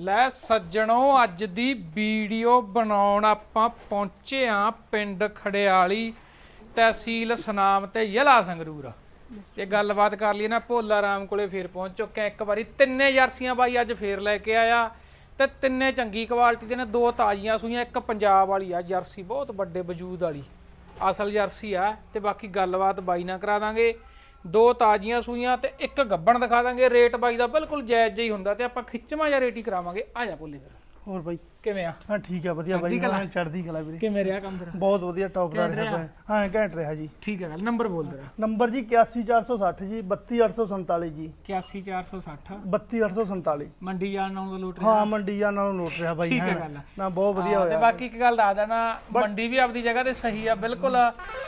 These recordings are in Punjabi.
ਲੈ ਸੱਜਣੋ, ਅੱਜ ਦੀ ਵੀਡੀਓ ਬਣਾਉਣ ਆਪਾਂ ਪਹੁੰਚੇ ਆ ਪਿੰਡ ਖੜਿਆਲੀ ਤਹਿਸੀਲ ਸਨਾਮ ਤੇ ਜ਼ਿਲ੍ਹਾ ਸੰਗਰੂਰ। ਇਹ ਗੱਲਬਾਤ ਕਰ ਲਈ ਨਾ ਭੋਲਾ ਰਾਮ ਕੋਲੇ ਫੇਰ ਪਹੁੰਚ ਚੁੱਕੇ ਇੱਕ ਵਾਰੀ ਤਿੰਨੇ ਜਰਸੀਆਂ ਬਾਈ ਅੱਜ ਫੇਰ ਲੈ ਕੇ ਆਇਆ ਤੇ ਤਿੰਨੇ ਚੰਗੀ ਕੁਆਲਿਟੀ ਦੇ ਨੇ, ਦੋ ਤਾਜ਼ੀਆਂ ਸੂਈਆਂ, ਇੱਕ ਪੰਜਾਬ ਵਾਲੀ ਆ ਜਰਸੀ, ਬਹੁਤ ਵੱਡੇ ਵਜੂਦ ਵਾਲੀ। ਅਸਲ ਜਰਸੀ ਆ ਤੇ ਬਾਕੀ ਗੱਲਬਾਤ ਬਾਈ ਨਾਲ ਕਰਾ ਦਾਂਗੇ। ਦੋ ਤਾਜ਼ੀਆਂ ਸੂਈਆਂ ਤੇ ਇੱਕ ਗੱਬਣ ਦਿਖਾ ਦਾਂਗੇ। ਰੇਟ ਬਾਈ ਦਾ ਬਿਲਕੁਲ ਜਾਇਜ਼ ਜਿਹਾ ਹੀ ਹੁੰਦਾ ਤੇ ਆਪਾਂ ਖਿੱਚਵਾਂ ਜਾਂ ਰੇਟ ਹੀ ਕਰਾਵਾਂਗੇ। ਆ ਜਾ ਭੋਲੇ ਫਿਰ। ਹੋਰ ਬਾਈ। ਕਿਵੇਂ ਆ ਹਾਂ ਠੀਕ ਆ ਵਧੀਆ ਬਾਈ ਚੜ੍ਹਦੀ ਕਲਾ। ਕਲਾ ਵੀਰੇ ਕਿਵੇਂ ਰਿਹਾ ਕੰਮ ਤੇਰਾ ਬਹੁਤ ਵਧੀਆ ਟੌਪ ਦਾ ਘੈਂਟ ਰਿਹਾ ਰਿਹਾ? ਬਾਈ। ਹਾਂ ਘੈਂਟ ਰਿਹਾ ਜੀ ਠੀਕ ਹੈ ਗੱਲ ਨੰਬਰ ਬੋਲ ਤੇਰਾ ਨੰਬਰ ਜੀ 81460 ਜੀ 32847 ਜੀ 81460 32847 ਮੰਡੀ ਜਾਣ ਨਾਲ ਲੋਟ ਹਾਂ ਮੰਡੀ ਜਾਂ ਨਾਲੋਂ ਨੋਟ ਰਿਹਾ ਬਾਈ ਠੀਕ ਹੈ। ਗੱਲ। ਨਾ ਬਹੁਤ ਵਧੀਆ ਹਾਂ, ਤੇ ਹੋਇਆ ਬਾਕੀ ਇੱਕ ਗੱਲ ਦੱਸ ਦੇਣਾ ਮੰਡੀ ਵੀ ਆਪਦੀ ਜਗ੍ਹਾ ਤੇ ਸਹੀ ਆ ਬਿਲਕੁਲ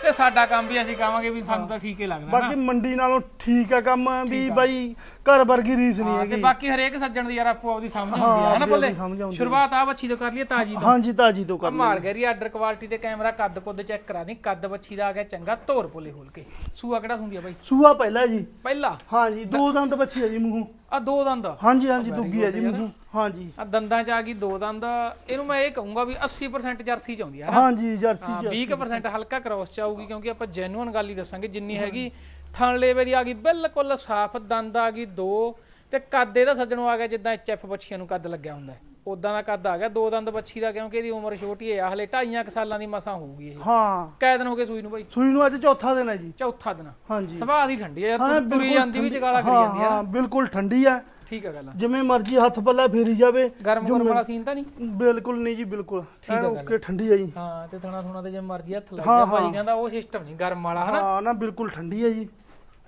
ਤੇ ਸਾਡਾ ਕੰਮ ਵੀ ਅਸੀਂ ਕਹਾਂਗੇ ਵੀ ਸਾਨੂੰ ਤਾਂ ਠੀਕ ਹੀ ਲੱਗਦਾ ਬਾਕੀ ਮੰਡੀ ਨਾਲੋਂ ਠੀਕ ਆ ਕੰਮ ਵੀ। ਬਾਈ ਘਰ ਵਰਗੀ ਰੀਸ ਨਹੀਂ ਹਾਂ, ਤੇ ਹੈਗੀ ਬਾਕੀ ਹਰੇਕ ਸੱਜਣ ਦੀ ਯਾਰ ਆਪੋ ਆਪਦੀ ਸਮਝ ਹੁੰਦੀ ਆ ਹਨਾ ਆਪਦੀ ਬੋਲੇ ਆਪਦੀ ਸਮਝ ਆਉਂਦੀ ਆ। ਸ਼ੁਰੂਆਤ ਆ ਬੱਚੀ ਤੋਂ ਕਰ ਲਈਏ ਤਾਜੀ ਤੋਂ। ਹਾਂਜੀ ਤਾਜੀ ਤੋਂ ਆ ਕਰ ਮਾਰ ਗਰੀ ਆਰਡਰ ਕੁਆਲਿਟੀ ਤੇ ਕੈਮਰਾ ਕੱਦ ਕੁੱਦ ਚੈੱਕ ਕਰਾ ਦੀ ਕੱਦ ਬੱਚੀ ਦਾ ਆ ਗਿਆ ਚੰਗਾ ਧੋਰ ਪੋਲੇ ਖੋਲ ਕੇ। ਸੂਆ ਕਿਹੜਾ ਸੁੰਦੀ ਆ ਬਾਈ? ਸੂਆ ਪਹਿਲਾ ਜੀ। ਪਹਿਲਾ? ਹਾਂਜੀ ਦੋ ਦੰਦ ਬੱਚੀ ਹੈ ਜੀ ਮੂੰਹ। ਆ ਦੋ ਦੰਦ। ਹਾਂਜੀ ਹਾਂਜੀ ਦੁੱਗੀ ਹੈ ਜੀ। ਮੂੰਹ। ਹਾਂਜੀ। ਆ ਦੰਦਾਂ ਚ ਆ ਗਈ ਦੋ ਦੰਦ। ਇਹਨੂੰ ਮੈਂ ਇਹ ਕਹੂੰਗਾ ਵੀ 80% ਜਰਸੀ ਚ ਆਉਂਦੀ ਆ ਹਾਂਜੀ ਜਰਸੀ ਚ 20% ਹਲਕਾ ਕ੍ਰੋਸ ਚ ਆਊਗੀ ਕਿਉਂਕਿ ਆਪਾਂ ਜੈਨੂਅਨ ਗੱਲ ਹੀ ਦੱਸਾਂਗੇ ਜਿੰਨੀ ਹੈਗੀ ਥਣ ਲੇਵੇ ਦੀ ਆ ਗਈ ਬਿਲਕੁਲ ਸਾਫ਼ ਦੰਦ ਆ ਗਈ ਦੋ। ਤੇ ਕੱਦ ਇਹਦਾ ਸੱਜਣੋਂ ਆ ਗਿਆ ਜਿੱਦਾਂ ਐਚਐਫ ਬੱਚੀਆਂ ਨੂੰ ਕੱਦ ਲੱਗਿਆ ਹੁੰਦਾ। ਹੈ ਉਦਾਂ ਦਾ ਕੱਦ ਆ ਗਿਆ ਦੋ ਦੰਦ ਬੱਚੀ ਦਾ ਕਿਉਂਕਿ ਇਹਦੀ ਉਮਰ ਛੋਟੀ ਹੈ ਹਲੇ ਢਾਈਆਂ ਕੁ ਸਾਲਾਂ ਦੀ ਮਸਾਂ ਹੋਊਗੀ ਇਹ। ਹਾਂ। ਕੈ ਦਿਨ ਹੋ ਗਏ ਸੂਈ ਨੂੰ ਬਾਈ? ਸੂਈ ਨੂੰ ਅੱਜ ਚੌਥਾ ਦਿਨ ਹੈ ਜੀ। ਚੌਥਾ ਦਿਨ। ਹਾਂਜੀ। ਸੁਭਾਅ ਦੀ ਠੰਡੀ ਹੈ ਯਾਰ ਹਾਂ, ਤੁਰ- ਬਿਲਕੁਲ ਜਾਂਦੀ ਵੀ ਠੰਡੀ- ਚਗਾਲਾ ਕਰੀ ਹਾਂ, ਜਾਂਦੀ ਹੈ ਹਾਂ ਬਿਲਕੁਲ ਠੰਡੀ ਹੈ। ਠੀਕ ਹੈ ਗੱਲ ਜਿਵੇਂ ਮਰਜ਼ੀ ਹੱਥ ਪੱਲਾ ਫੇਰੀ ਜਾਵੇ ਗਰਮ ਗਰਮ ਵਾਲਾ ਸੀਨ ਤਾਂ ਨਹੀਂ? ਬਿਲਕੁਲ ਨਹੀਂ ਜੀ ਬਿਲਕੁਲ। ਠੀਕ ਹੈ ਗੱਲ। ਓਕੇ ਠੰਡੀ ਹੈ ਜੀ। ਹਾਂ ਤੇ ਥਣਾ ਥੁਣਾ ਤੇ ਜੇ ਮਰਜ਼ੀ ਹੱਥ ਲੱਗ ਹਾਂ, ਗਿਆ ਭਾਈ ਹਾਂ। ਕਹਿੰਦਾ ਉਹ ਸਿਸਟਮ ਨਹੀਂ ਗਰਮ ਵਾਲਾ ਹਨਾ? ਹਾਂ ਨਾ ਬਿਲਕੁਲ ਠੰਡੀ ਹੈ ਜੀ।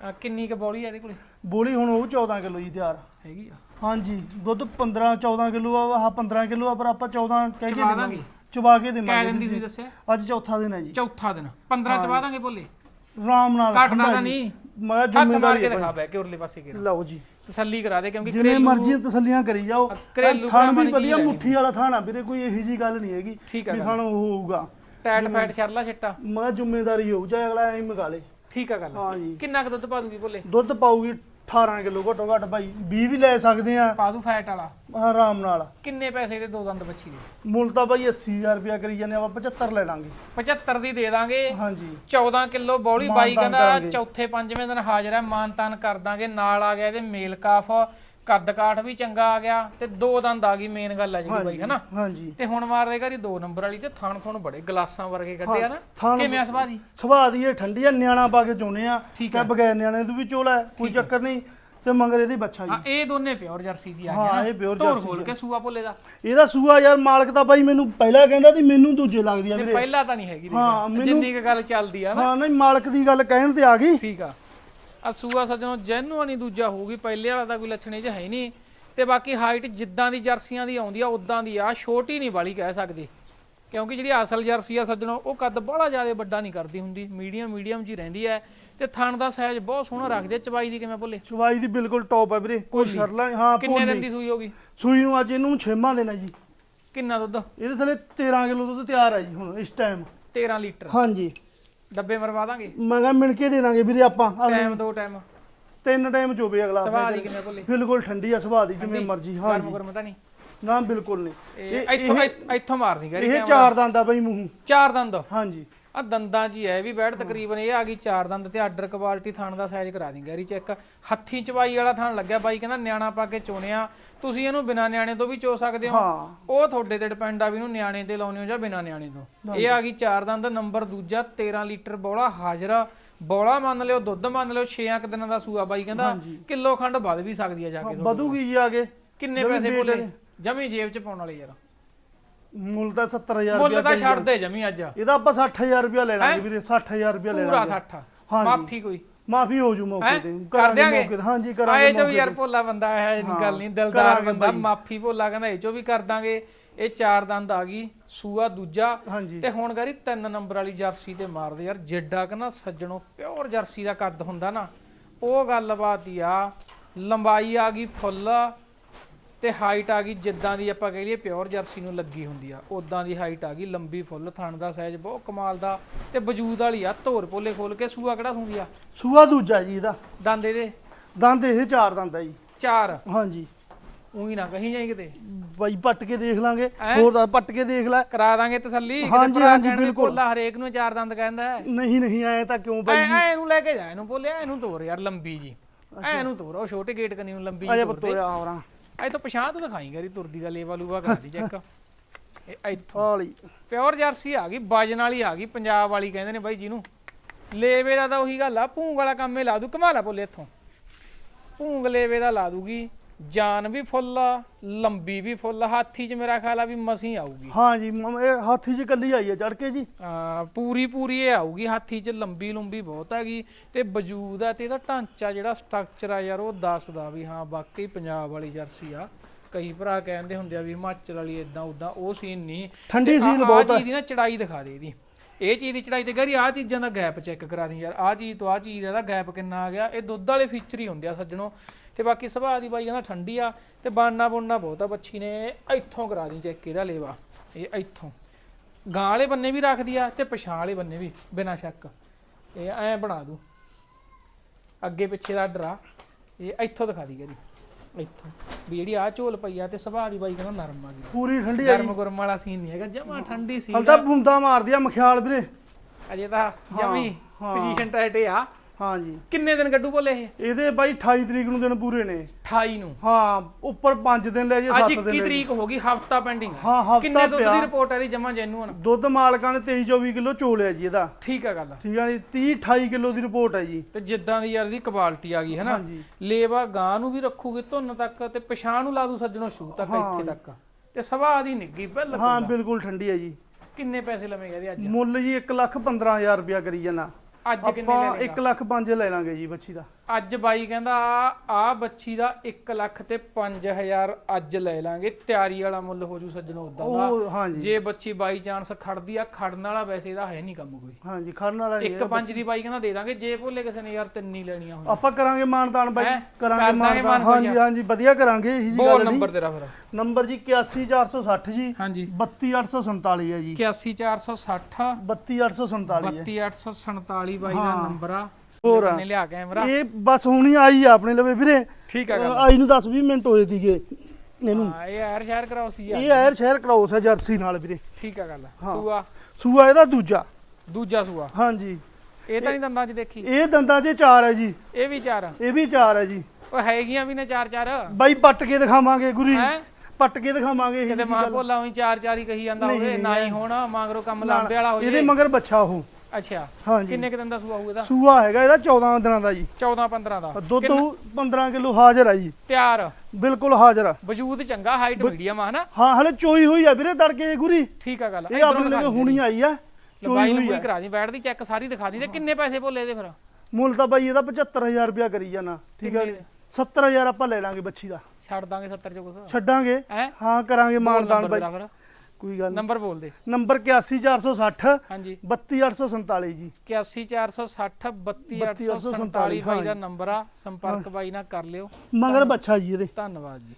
ਆ, ਕਿੰਨੀ ਕ ਬੋਲੀ ਹੈ ਇਹਦੇ ਕੋਲੇ? ਬੋਲੀ ਹੁਣ ਉਹ 14 ਕਿਲੋ ਜੀ ਤਿਆਰ। ਹੈਗੀ ਆ। ਹਾਂਜੀ ਦੁੱਧ 15 14 ਕਿਲੋ ਆ ਆਹ 15 ਕਿਲੋ ਆ ਪਰ ਆਪਾਂ 14 ਕਹਿ ਕੇ ਚਬਾ ਦੇਵਾਂਗੇ। ਚਬਾ ਕੇ ਕੈ ਦੇਵਾਂਗੇ ਦਿਨ ਦੀ ਜੀ। ਤੁਸੀਂ ਦੱਸਿਆ? ਅੱਜ ਚੌਥਾ ਦਿਨ ਹੈ ਜੀ। ਚੌਥਾ ਦਿਨ। 15 ਚ ਵਾਦਾਂਗੇ ਬੋਲੇ ਆਰਾਮ ਨਾਲ ਘਟਦਾ ਠੰਡਾ ਤਾਂ ਜੀ। ਨਹੀਂ। ਮੈਂ ਹੱਥ ਮਾਰ ਜ਼ਿੰਮੇਵਾਰੀ ਕੇ ਦਿਖਾ ਬੈ ਕੇ ਉਰਲੇ ਪਾਸੇ ਕੇ ਲਓ ਜੀ। ਤਸੱਲੀ ਕਰਾ ਦੇ ਕਿਉਂਕਿ ਜਿਵੇਂ ਘਰੇਲੂ- ਮਰਜ਼ੀ ਤਸੱਲੀਆਂ ਕਰੀ ਜਾਓ। ਘਰੇਲੂ ਥਾਣ ਵੀ ਵਧੀਆ ਮੁੱਠੀ ਵਾਲਾ ਥਾਣਾ ਵੀਰੇ ਕੋਈ ਇਹੀ ਜੀ ਗੱਲ ਨਹੀਂ ਹੈਗੀ ਠੀਕ ਆ ਵੀ ਗੱਲ। ਥਾਣ ਉਹ ਹੋਊਗਾ। ਟੈਟ ਫੈਟ ਛਰਲਾ ਛਿੱਟਾ। ਮੈਂ ਜ਼ਿੰਮੇਵਾਰੀ ਹੋਊ ਚਾਹੇ ਅਗਲਾ ਐਂ ਹੀ ਮੰਗਾ ਲੇ। ਠੀਕ ਆ ਗੱਲ। ਹਾਂ ਜੀ। ਕਿੰਨਾ ਕੁ ਦੁੱਧ ਪਾ ਦੂਗੀ ਬੋਲੇ ਦੁੱਧ ਪਾਊਗੀ 18 ਕਿਲੋ ਘੱਟੋ ਘੱਟ ਭਾਈ 20 ਵੀ ਲੈ ਸਕਦੇ ਆ। ਪਾ ਦੂ ਫੈਟ ਵਾਲਾ। ਆਰਾਮ ਨਾਲ। ਕਿੰਨੇ ਪੈਸੇ ਦੇ ਦੋ ਦੰਦ ਬੱਚੀ ਦੇ? ਮੁੱਲ ਤਾਂ ਭਾਈ 80000 ਰੁਪਿਆ ਕਰੀ ਜਾਂਦੇ ਆਪਾਂ 75 ਲੈ ਲਾਂਗੇ। 75 ਦੀ ਦੇ ਦਾਂਗੇ। ਹਾਂਜੀ। 14 ਕਿਲੋ ਬੌਲੀ ਬਾਈ ਕਹਿੰਦਾ। ਚੌਥੇ ਪੰਜਵੇਂ ਦਿਨ ਹਾਜ਼ਰ ਹੈ ਮਾਨਤਾਨ ਕਰ ਦਾਂਗੇ। ਨਾਲ ਆ ਗਿਆ ਇਹਦੇ ਮੇਲ ਕਾਫ। ਕੱਦ ਕਾਠ ਵੀ ਚੰਗਾ ਆ ਗਿਆ ਤੇ ਦੋ ਦੰਦ ਆ ਗਈ ਮੇਨ ਗੱਲ ਆ ਜਿਹੜੀ ਬਾਈ ਹਨਾ? ਹਾਂਜੀ। ਤੇ ਹੁਣ ਮਾਰ ਦੇਗਾ ਜੀ ਦੋ ਨੰਬਰ ਵਾਲੀ ਤੇ ਥਣ ਥਣ ਬੜੇ ਗਲਾਸਾਂ ਵਰਗੇ ਕੱਢਿਆ ਨਾ। ਥਣ- ਕਿਵੇਂ ਆ ਸੁਭਾਅ ਦੀ? ਸੁਭਾਅ ਦੀ ਇਹ ਠੰਡੀ ਆ ਨਿਆਣਾ ਪਾ ਕੇ ਚੋਨੇ ਆ ਤੇ ਆ। ਬਗੈਰ ਨਿਆਣੇ ਤੋਂ ਵੀ ਚੋਲਾ ਹੈ, ਕੋਈ ਚੱਕਰ ਨਹੀਂ ਤੇ ਮੰਗਰ ਇਹਦੀ ਬੱਚਾ ਹਾਂ ਜੀ ਇਹ ਦੋਨੇ ਪਿਓਰ ਜਰਸੀ ਜੀ ਆ ਹਾਂ, ਗਿਆ ਨਾ। ਇਹ pure ਧੌਰ jersey ਖੋਲ ਆ। ਕੇ ਸੂਆ ਭੋਲੇ ਦਾ। ਇਹਦਾ ਸੂਆ ਯਾਰ ਮਾਲਕ ਤਾਂ ਭਾਈ ਮੈਨੂੰ ਪਹਿਲਾਂ ਕਹਿੰਦਾ ਸੀ ਮੈਨੂੰ ਦੂਜੇ ਲੱਗਦੀ ਆ ਵੀਰੇ। ਪਹਿਲਾਂ ਤਾਂ ਨਹੀਂ ਹੈਗੀ। ਹਾਂ, ਜਿੰਨੀ ਕੁ ਗੱਲ ਚੱਲਦੀ ਆ ਨਾ। ਹਾਂ ਨਹੀਂ ਮਾਲਕ ਦੀ ਗੱਲ ਕਹਿਣ ਤੇ ਆ ਗਈ। ਠੀਕ ਆ। ਆ ਸੂਆ ਸਜਣੋ ਜੈਨੂਅਨ ਹੀ ਦੂਜਾ ਹੋਊਗੀ ਪਹਿਲੇ ਵਾਲਾ ਤਾਂ ਕੋਈ ਲੱਛਣੇ ਚ ਹੈ ਨਹੀਂ। ਤੇ ਬਾਕੀ ਹਾਈਟ ਜਿੱਦਾਂ ਦੀ ਜਰਸੀਆਂ ਦੀ ਆਉਂਦੀ ਆ ਉਦਾਂ ਦੀ ਆ ਛੋਟੀ ਨਹੀਂ ਵਾਲੀ ਕਹਿ ਸਕਦੇ। ਕਿਉਂਕਿ ਜਿਹੜੀ ਅਸਲ ਜਰਸੀ ਆ ਸੱਜਣੋ ਉਹ ਕੱਦ ਬੜਾ ਜ਼ਿਆਦਾ ਵੱਡਾ ਨਹੀਂ ਕਰਦੀ ਹੁੰਦੀ ਮੀਡੀਅਮ ਮੀਡੀਅਮ ਜੀ ਰਹਿੰਦੀ ਹੈ ਤੇ ਥਣ ਦਾ ਸਾਈਜ਼ ਬਹੁਤ ਸੋਹਣਾ ਰੱਖਦੇ ਆ, ਚਬਾਈ ਦੀ ਕਿਵੇਂ ਬੋਲੇ ਸਵਾਈ ਦੀ ਬਿਲਕੁਲ ਟੌਪ ਹੈ ਵੀਰੇ ਕੋਈ ਭੋਲੀ। ਸਰਲਾ ਹਾਂ ਕਿੰਨੇ ਦਿਨ ਭੋਲੀ। ਦੀ ਸੂਈ ਹੋਗੀ ਸੂਈ ਨੂੰ ਅੱਜ ਇਹਨੂੰ ਛੇਵਾਂ ਦੇਣਾ ਜੀ। ਕਿੰਨਾ ਦੁੱਧ? ਇਹਦੇ ਥੱਲੇ 13 ਕਿਲੋ ਦੁੱਧ ਤਿਆਰ ਹੈ ਜੀ ਹੁਣ ਇਸ ਟਾਈਮ 13 ਲੀਟਰ। ਹਾਂਜੀ। ਡੱਬੇ ਮਰਵਾ ਦਾਂਗੇ। ਮੈਂ ਕਿਹਾ ਮਿਣ ਕੇ ਦੇ ਦਾਂਗੇ ਵੀਰੇ ਆਪਾਂ। ਟਾਈਮ ਦੋ ਟਾਈਮ। ਤਿੰਨ ਟਾਈਮ ਚੋਵੇ ਅਗਲਾ ਸਵਾਹ ਦੀ ਕਿਵੇਂ ਬੋਲੇ ਬਿਲਕੁਲ ਠੰਡੀ ਆ ਸੁਭਾਅ ਦੀ ਜਿਵੇਂ ਮਰਜ਼ੀ। ਹਾਂ ਗਰਮ ਗਰਮ ਤਾਂ ਨਹੀਂ। ਨਾ ਬਿਲਕੁਲ ਨਹੀਂ। ਇਹ ਇੱਥੋਂ ਇੱਥੋਂ ਮਾਰਦੀ ਗਰੀ ਇਹ ਚਾਰ ਦੰਦ ਆ ਬਈ ਮੂੰਹ। ਚਾਰ ਦੰਦ। ਹਾਂਜੀ ਆ ਦੰਦਾਂ 'ਚ ਹੀ ਵੀ ਬੈਠ ਤਕਰੀਬਨ ਇਹ ਆ ਗਈ ਚਾਰ ਦੰਦ ਤੇ ਆਰਡਰ ਕੁਆਲਿਟੀ ਥਣ ਦਾ ਸਾਈਜ਼ ਕਰਾ ਦੀ ਗੈਰੀ ਚੈੱਕ ਹੱਥੀ ਚਵਾਈ ਵਾਲਾ ਥਣ ਲੱਗਿਆ ਬਾਈ ਕਹਿੰਦਾ ਨਿਆਣਾ ਪਾ ਕੇ ਚੋਣਿਆ। ਤੁਸੀਂ ਇਹਨੂੰ ਬਿਨਾ ਨਿਆਣੇ ਤੋਂ ਵੀ ਚੋ ਸਕਦੇ ਹੋ। ਹਾਂ। ਉਹ ਤੁਹਾਡੇ ਤੇ ਡਿਪੈਂਡ ਆ ਵੀ ਇਹਨੂੰ ਨਿਆਣੇ ਤੇ ਲਾਉਣੇ ਹੋ ਜਾਂ ਬਿਨਾ ਨਿਆਣੇ ਤੋਂ। ਇਹ ਆ ਗਈ ਚਾਰ ਦੰਦ ਨੰਬਰ ਦੂਜਾ 13 ਲੀਟਰ ਬੋਲਾ ਹਾਜ਼ਰ। ਬੋਲਾ ਮੰਨ ਲਿਓ ਦੁੱਧ ਮੰਨ ਲਿਓ 6 ਕੁ ਦਿਨਾਂ ਦਾ ਸੂਆ। ਬਾਈ ਕਹਿੰਦਾ ਕਿਲੋ ਖੰਡ ਵੱਧ ਵੀ ਸਕਦੀ ਆ ਜਾ ਕੇ। ਵਧੂਗੀ ਜੀ ਆਗੇ ਕਿੰਨੇ ਪੈਸੇ। ਬੋਲੇ ਜਮੀ ਜੇਬ 'ਚ ਪਾਉਣ ਵਾਲੇ ਯਾਰ। ਮੁੱਲ ਤਾਂ 70000 ਮੁੱਲ ਕਹੀ ਛੱਡ ਦੇ ਜਮੀ ਅੱਜ। ਇਹਦਾ ਆਪਾਂ 60000 ਰੁਪਇਆ ਲੈ ਲਾਂਗੇ ਵੀਰੇ 60000 ਰੁਪਇਆ ਲੈ ਪੂਰਾ ਲਾਂਗੇ। 60 ਹਾਂਜੀ। ਮਾਫੀ ਕੋਈ। ਮਾਫੀ ਹੋ ਜੂ ਮੌਕੇ ਹੈਂ? ਤੇ। ਕਰ ਦਿਆਂਗੇ? ਮੌਕੇ ਤੇ। ਹਾਂਜੀ ਆਏ ਕਰਾਂਗੇ ਚੋ ਵੀ ਮੌਕੇ ਯਾਰ। ਭੋਲਾ ਬੰਦਾ ਹੈ ਇਹ ਹਾਂ, ਗੱਲ ਨਹੀਂ ਦਿਲਦਾਰ ਬੰਦਾ। ਮਾਫੀ ਭੋਲਾ ਕਹਿੰਦਾ ਇਹ ਚੋ ਵੀ ਕਰ ਦਾਂਗੇ। ਇਹ ਚਾਰ ਦੰਦ ਆ ਗਈ ਸੂਆ ਦੂਜਾ। ਤੇ ਹੁਣ ਗਰੀ ਤਿੰਨ ਨੰਬਰ ਵਾਲੀ ਜਰਸੀ ਤੇ ਮਾਰਦੇ ਯਾਰ। ਜਿੱਡਾ ਕਿ ਨਾ ਸੱਜਣੋ ਪਿਓਰ ਜਰਸੀ ਦਾ ਕੱਦ ਹੁੰਦਾ ਨਾ। ਉਹ ਗੱਲਬਾਤ ਹੀ ਆ। ਲੰਬਾਈ ਆ ਗਈ ਫੁੱਲ। ਤੇ ਹਾਈਟ ਆ ਗਈ ਜਿੱਦਾਂ ਦੀ ਆਪਾਂ ਕਹਿ ਲਈਏ ਪਿਓਰ ਜਰਸੀ ਨੂੰ ਲੱਗੀ ਹੁੰਦੀ ਆ ਉਦਾਂ ਦੀ ਹਾਈਟ ਆ ਗਈ ਲੰਬੀ ਫੁੱਲ ਥਣ ਦਾ ਸਾਈਜ਼ ਬਹੁਤ ਕਮਾਲ ਦਾ ਤੇ ਵਜੂਦ ਵਾਲੀ ਆ ਧੋਰ ਪੋਲੇ ਖੋਲ ਕੇ ਸੂਆ ਕਿਹੜਾ ਸੁੰਦੀ ਆ? ਸੂਆ ਦੂਜਾ ਜੀ ਇਹਦਾ। ਦੰਦ ਇਹਦੇ? ਦੰਦ ਇਹ ਚਾਰ ਦੰਦ ਆ ਜੀ। ਚਾਰ? ਹਾਂਜੀ। ਉਹੀ ਨਾ ਕਹੀਂ ਜਾਈ ਕਿਤੇ। ਬਾਈ ਪੱਟ ਕੇ ਦੇਖ ਲਾਂਗੇ? ਹੋਰ ਤਾਂ ਪੱਟ ਕੇ ਦੇਖ ਲੈ। ਕਰਾ ਦਾਂਗੇ ਤਸੱਲੀ। ਹਾਂਜੀ, ਹਾਂਜੀ, ਬਿਲਕੁਲ। ਭੋਲਾ ਹਰੇਕ ਨੂੰ ਚਾਰ ਦੰਦ ਕਹਿੰਦਾ ਨਹੀਂ ਨਹੀਂ ਐ ਤਾਂ ਕਿਉਂ ਬਾਈ ਜੀ? ਐ ਇਹਨੂੰ ਲੈ ਕੇ ਜਾ ਇਹਨੂੰ ਬੋਲਿਆ ਇਹਨੂੰ ਤੋਰ ਯਾਰ ਲੰਬੀ ਜੀ। ਐ ਇਹਨੂੰ ਤੋਰ ਉਹ ਛੋਟੇ ਗੇਟ ਕਨੀ ਨੂੰ ਲੰਬੀ ਜੀ ਅਜੇ ਤੋਰ ਦੇ। ਆਵਰਾਂ ਤਾਂ ਪਛਾਣ ਤੋਂ ਦਿਖਾਈ ਗਰੀ ਤੁਰਦੀ ਦਾ ਲੇਵਾ ਲੂਵਾ ਕਰਾ ਦੀ ਚੈੱਕ। ਇਹ ਇੱਥੋਂ ਹਾਲੀ ਪਿਓਰ ਜਰਸੀ ਆ ਗਈ ਵਜਨ ਵਾਲੀ ਆ ਗਈ ਪੰਜਾਬ ਵਾਲੀ ਕਹਿੰਦੇ ਨੇ ਬਾਈ ਜਿਹਨੂੰ। ਲੇਵੇ ਦਾ ਤਾਂ ਉਹੀ ਗੱਲ ਆ ਭੂੰਗ ਵਾਲਾ ਕੰਮ ਹੀ ਲਾ ਦੂ ਕਮਾਲਾ ਬੋਲੇ ਇੱਥੋਂ। ਭੂੰਗ ਲੇਵੇ ਦਾ ਲਾ ਦੂਗੀ। ਜਾਨ ਵੀ ਫੁੱਲ ਆ ਲੰਬੀ ਵੀ ਫੁੱਲ ਆ, ਹਾਥੀ 'ਚ ਮੇਰਾ ਖਿਆਲ ਆ ਵੀ ਮਸੀਂ ਆਊਗੀ। ਹਾਂ ਜੀ ਇਹ ਹਾਥੀ 'ਚ ਕੱਲੀ ਆਈ ਹੈ ਚੜ ਕੇ ਜੀ। ਆ, ਪੂਰੀ ਪੂਰੀ ਇਹ ਆਊਗੀ ਹਾਥੀ 'ਚ ਲੰਬੀ ਲੰਬੀ ਬਹੁਤ ਹੈਗੀ ਤੇ ਵਜੂਦ ਆ ਤੇ ਇਹਦਾ ਢਾਂਚਾ ਜਿਹੜਾ ਸਟਰਕਚਰ ਆ ਯਾਰ ਉਹ ਦੱਸਦਾ ਵੀ ਹਾਂ ਵਾਕਈ ਪੰਜਾਬ ਵਾਲੀ ਜਰਸੀ ਆ। ਕਈ ਭਰਾ ਕਹਿੰਦੇ ਹੁੰਦੇ ਆ ਵੀ ਹਿਮਾਚਲ ਵਾਲੀ ਇਦਾਂ ਉਦਾਂ ਉਹ ਸੀਨ ਨਹੀਂ ਠੰਡੀ ਆਹ ਬਹੁਤ ਆ। ਚੀਜ਼ ਦੀ ਨਾ ਚੜਾਈ ਦਿਖਾ ਦੇ ਇਹਦੀ। ਇਹ ਚੀਜ਼ ਦੀ ਚੜਾਈ ਤੇ ਗਰੀ ਆਹ ਚੀਜ਼ਾਂ ਦਾ ਗੈਪ ਚੈੱਕ ਕਰਾ ਦੀ ਯਾਰ। ਆਹ ਚੀਜ਼ ਤੋਂ ਆਹ ਚੀਜ਼ ਦਾ ਗੈਪ ਕਿੰਨਾ ਆ ਗਿਆ। ਇਹ ਦੁੱਧ ਵਾਲੇ ਫੀਚਰ ਹੀ ਹੁੰਦੇ ਆ ਸੱਜਣੋ। ਤੇ ਬਾਕੀ ਸੁਭਾਅ ਦੀ ਬਾਈ ਕਹਿੰਦਾ ਠੰਡੀ ਆ ਤੇ ਬਾਨਾ ਬੁੰਨਾ ਬਹੁਤ ਆ ਬੱਚੀ ਨੇ ਇੱਥੋਂ ਕਰਾ ਦੀ ਚੈੱਕ ਇਹਦਾ ਲੇਵਾ ਇਹ ਇੱਥੋਂ। ਗਾਂ ਵਾਲੇ ਬੰਨੇ ਵੀ ਰੱਖਦੀ ਆ ਤੇ ਪਛਾਣ ਵਾਲੇ ਬੰਨੇ ਵੀ ਬਿਨਾਂ ਸ਼ੱਕ। ਇਹ ਐ ਬਣਾ ਦੂ। ਅੱਗੇ ਪਿੱਛੇ ਦਾ ਡਰਾ ਇਹ ਇੱਥੋਂ ਦਿਖਾ ਦੀ ਗਰੀ ਇੱਥੋਂ। ਵੀ ਜਿਹੜੀ ਆ ਝੋਲ ਪਈ ਆ ਤੇ ਸੁਭਾਅ ਦੀ ਬਾਈ ਕਹਿੰਦਾ ਨਰਮ ਆ ਗਈ। ਪੂਰੀ ਠੰਡੀ ਆਈ ਗਰਮ ਗੁਰਮ ਵਾਲਾ ਸੀਨ ਨਹੀਂ ਹੈਗਾ ਜਮਾ ਠੰਡੀ ਸੀ ਹਲ ਤਾਂ ਬੂੰਦਾ ਮਾਰਦੀ ਆ ਮਖਿਆਲ ਵੀਰੇ। ਅਜੇ ਤਾਂ ਜਮੀ ਹਾਂ। ਪੋਜੀਸ਼ਨ ਟਾਈਟ ਆ। ਹਾਂ ਜੀ ਕਿੰਨੇ ਦਿਨ ਕੱਢੂ ਬੋਲੇ ਇਹ? ਇਹਦੇ ਬਾਈ 28 ਤਰੀਕ ਨੂੰ ਦਿਨ ਪੂਰੇ ਨੇ। 28 ਨੂੰ? ਹਾਂ ਉੱਪਰ 5 ਦਿਨ ਲੈ ਜੇ ਅੱਜ 7 21 ਦਿਨ ਲੈ ਜੇ। ਤਰੀਕ ਹੋ ਗਈ ਹਫਤਾ ਪੈਂਡਿੰਗ ਹਾਂ, ਹਫ਼ਤਾ ਕਿੰਨੇ ਦੁੱਧ। ਦੀ ਰਿਪੋਰਟ ਹੈ ਦੀ ਜਮਾ ਜੈਨੂਨ ਦੁੱਧ ਮਾਲਕਾਂ ਨੇ 23 24 ਕਿਲੋ ਚੋਲਿਆ ਜੀ ਇਹਦਾ। ਠੀਕ ਆ ਗੱਲ ਠੀਕ ਆ ਜੀ 30 28 ਕਿਲੋ ਦੀ ਰਿਪੋਰਟ ਹੈ ਜੀ। ਤੇ ਜਿੱਦਾਂ ਦੀ ਯਾਰ ਦੀ ਕੁਆਲਿਟੀ ਆ ਗਈ ਹੈ ਨਾ ਹਾਂਜੀ। ਲੇਵਾ ਗਾਂ ਨੂੰ ਵੀ ਰੱਖੂਗੀ ਧੁੰਨ ਤੱਕ ਤੇ ਪਛਾਣ ਨੂੰ ਲਾ ਦੂ ਸੱਜਣੋ ਸ਼ੂ ਤੱਕ। ਇੱਥੇ ਤੱਕ। ਤੇ ਸਵਾ ਦੀ ਨਿੱਗੀ ਬਿਲਕੁਲ ਹਾਂ ਬਿਲਕੁਲ ਠੰਡੀ ਹੈ ਜੀ। ਕਿੰਨੇ ਪੈਸੇ ਲਵੇਂਗੇ ਇਹਦੇ ਅੱਜ? ਮੁੱਲ ਜੀ 1 ਲੱਖ 15000 ਰੁਪਇਆ ਕਰੀ ਜਾਣਾ। ਅੱਜ ਕਿੰਨੇ ਲੈ ਆਪਾਂ ਲੇਗਾ 1 ਲੱਖ 5 ਲੈ ਲਾਂਗੇ ਜੀ ਬੱਚੀ ਦਾ। ਅੱਜ ਬਾਈ ਕਹਿੰਦਾ ਆ ਬੱਚੀ ਦਾ 1 ਲੱਖ ਤੇ 5000 ਅੱਜ ਲੈ ਲਾਂਗੇ। ਤਿਆਰੀ ਵਾਲਾ ਮੁੱਲ ਹੋ ਜੂ ਸੱਜਣੋ ਉਦਾਂ ਦਾ। ਜੀ ਬੱਚੀ ਬਾਈ ਚਾਂਸ ਖੜਦੀ ਆ ਖੜਨ ਵਾਲਾ ਵੈਸੇ ਇਹਦਾ ਹੈ ਨਹੀਂ ਕੰਮ ਕੋਈ। ਹਾਂ ਜੀ ਖੜਨ ਵਾਲਾ ਨਹੀਂ ਇੱਕ ਪੰਜ ਦੀ ਬਾਈ ਕਹਿੰਦਾ ਦੇ ਦਾਂਗੇ ਜੇ ਭੋਲੇ ਕਿਸੇ ਨੇ ਯਾਰ ਤਿੰਨ ਹੀ ਲੈਣੀਆਂ ਹੋਣ ਆਪਾਂ ਕਰਾਂਗੇ ਮਾਨਦਾਨ ਬਾਈ? ਕਰਾਂਗੇ ਮਾਨਦਾਨ ਮਾਨ ਹਾਂ ਜੀ ਹਾਂ ਜੀ ਵਧੀਆ ਕਰਾਂਗੇ ਇਹੀ ਜੀ ਗੱਲ ਨੰਬਰ ਨਹੀਂ। ਤੇਰਾ ਫਿਰ। ਨੰਬਰ ਜੀ 81460 ਜੀ ਹਾਂਜੀ। 32847 ਹੈ ਜੀ। 81460 32847 ਹੈ। 32847 ਬਾਈ ਦਾ। ਨੰਬਰ ਆ। ਹੋਰ ਆ। ਨੇ ਲਿਆ ਕੈਮਰਾ ਇਹ ਬਸ ਹੁਣ ਹੀ ਆਈ ਆ ਆਪਣੇ ਲਵੇ ਵੀਰੇ। ਠੀਕ ਆ ਗੱਲ। ਆਈ ਨੂੰ 10 20 ਮਿੰਟ ਹੋਏ ਸੀਗੇ ਇਹਨੂੰ। ਹਾਂ ਇਹ ਯਾਰ ਸ਼ੇਅਰ ਕਰਾਓ ਸੀ ਇਹ ਯਾਰ ਐਰ ਸ਼ਹਿਰ ਕਰਾਉਸ ਹੈ ਜਰਸੀ ਨਾਲ ਵੀਰੇ। ਠੀਕ ਆ ਗੱਲ ਹਾਂ। ਸੂਆ। ਸੂਆ ਇਹਦਾ ਦੂਜਾ। ਦੂਜਾ ਸੂਆ। ਹਾਂਜੀ। ਇਹ ਤਾਂ ਨਹੀਂ ਦੰਦਾਂ 'ਚ ਦੇਖੀ। ਇਹ ਦੰਦਾਂ 'ਚ ਚਾਰ ਹੈ ਜੀ। ਇਹ ਵੀ ਚਾਰ ਇਹ ਵੀ ਚਾਰ ਹੈ ਜੀ। ਉਹ ਹੈਗੀਆਂ ਵੀ ਨੇ ਚਾਰ ਚਾਰ ਬਾਈ ਪੱਟ ਕੇ ਦਿਖਾਵਾਂਗੇ ਗੁਰੀ। ਹੈ? ਪੱਟ ਕੇ ਦਿਖਾਵਾਂਗੇ ਇਹੀ ਕਿਤੇ ਜਿਹੀ ਮਾਂ ਗੱਲ। ਭੋਲਾ ਉਹੀ ਚਾਰ ਚਾਰ ਹੀ ਕਹੀ ਜਾਂਦਾ ਨਹੀਂ, ਹੋਵੇ ਨਾ ਹੀ ਹੋਣਾ ਮਗਰੋਂ ਕੰਮ ਲਾਂਬੇ ਵਾਲਾ ਹੋ ਇਹਦੇ ਜੇ। ਮਗਰ ਬੱਚਾ ਉਹ। ਅੱਛਾ। ਹਾਂਜੀ। ਕਿੰਨੇ ਕੁ ਦਿਨ ਦਾ ਸੂਆ ਹੋਊ ਇਹਦਾ? ਸੂਆ ਹੈਗਾ ਇਹਦਾ 14 ਦਿਨਾਂ ਦਾ ਜੀ। 14 15 ਦਾ। ਦੁੱਧ ਕਿੰਨਾ? 15 ਕਿਲੋ ਹਾਜ਼ਰ ਹੈ ਜੀ। ਤਿਆਰ। ਬਿਲਕੁਲ ਹਾਜ਼ਰ ਆ। ਵਜੂਦ ਚੰਗਾ ਹਾਈਟ ਮੀਡੀਅਮ ਆ ਹਨਾ? ਹਾਂ ਹਲੇ ਚੋਈ ਹੋਈ ਆ ਵੀਰੇ ਤੜਕੇ ਗੁਰੀ। ਠੀਕ ਆ ਗੱਲ ਇਹ ਆਪਣੇ ਲਈ ਹੁਣੀ ਆਈ ਆ ਚੋਈ ਲੰਬਾਈ ਹੋਈ ਨੂੰ ਆ। ਕਰਾ ਦੀ ਬੈਠ ਦੀ ਚੈੱਕ ਸਾਰੀ ਦਿਖਾ ਦੀ ਤੇ ਕਿੰਨੇ ਪੈਸੇ ਭੋਲੇ ਇਹਦੇ ਫਿਰ? ਮੁੱਲ ਤਾਂ ਬਾਈ ਇਹਦਾ 75000 ਰੁਪਇਆ ਕਰੀ ਜਾਣਾ ਠੀਕ ਹੈ ਕਿੰਨੇ? 70000 ਆਪਾਂ ਲੈ ਲਾਂਗੇ ਬੱਚੀ ਦਾ। ਛੱਡ ਦਾਂਗੇ 70 ਚ ਕੁਛ। ਛੱਡਾਂਗੇ? ਹੈ? ਹਾਂ ਕਰਾਂਗੇ ਮਾਨਦਾਨ ਬਾਈ। ਫਿਰ। ਕੋਈ ਗੱਲ ਨਹੀਂ ਨੰਬਰ ਬੋਲ ਦੇ। ਨੰਬਰ 81460 ਹਾਂਜੀ। 32847 ਜੀ। 81460 32847 ਬਾਈ ਦਾ ਨੰਬਰ ਆ। ਸੰਪਰਕ ਬਾਈ ਨਾਲ ਕਰ ਲਿਓ। ਮਗਰ ਬੱਚਾ ਜੀ ਇਹਦੇ। ਧੰਨਵਾਦ ਜੀ।